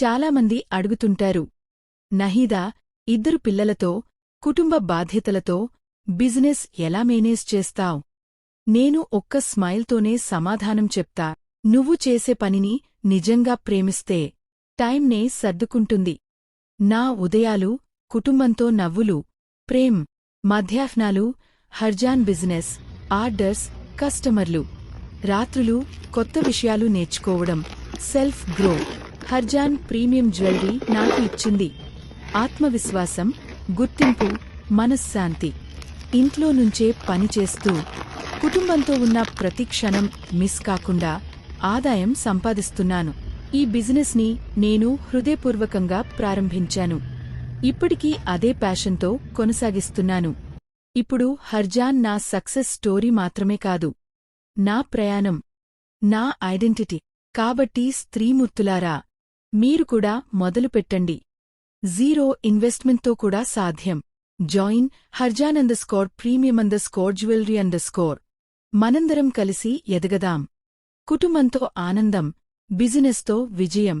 చాలామంది అడుగుతుంటారు నహీదా ఇద్దరు పిల్లలతో కుటుంబ బాధ్యతలతో బిజినెస్ ఎలా మేనేజ్ చేస్తావ్? నేను ఒక్క స్మైల్తోనే సమాధానం చెప్తా. నువ్వు చేసే పనిని నిజంగా ప్రేమిస్తే టైంనే సర్దుకుంటుంది. నా ఉదయాలు కుటుంబంతో నవ్వులు ప్రేమ్ మధ్యాహ్నాలు హర్జాన్ బిజినెస్ ఆర్డర్స్ కస్టమర్లు రాత్రులు కొత్త విషయాలు నేర్చుకోవడం self grow Harjan premium jewellery నాకు ఇచ్చింది. ఆత్మవిశ్వాసం గుర్తింపు మనశ్శాంతి. ఇంట్లో నుంచే పనిచేస్తూ కుటుంబంతో ఉన్న ప్రతి క్షణం మిస్ కాకుండా ఆదాయం సంపాదిస్తున్నాను. ఈ బిజినెస్ని నేను హృదయపూర్వకంగా ప్రారంభించాను. ఇప్పటికీ అదే ప్యాషన్తో కొనసాగిస్తున్నాను. ఇప్పుడు హర్జాన్ నా సక్సెస్ స్టోరీ మాత్రమే కాదు. నా ప్రయాణం నా ఐడెంటిటీ. కాబట్టి స్త్రీమూర్తులారా మీరు కూడా మొదలుపెట్టండి జీరో ఇన్వెస్ట్మెంట్తో కూడా సాధ్యం. జాయిన్ హర్జాన్ అంద స్కోర్ ప్రీమియం అంద స్కోర్ జ్యువెలరీ అంద స్కోర్ మనందరం కలిసి ఎదగదాం. కుటుంబంతో ఆనందం బిజినెస్తో విజయం.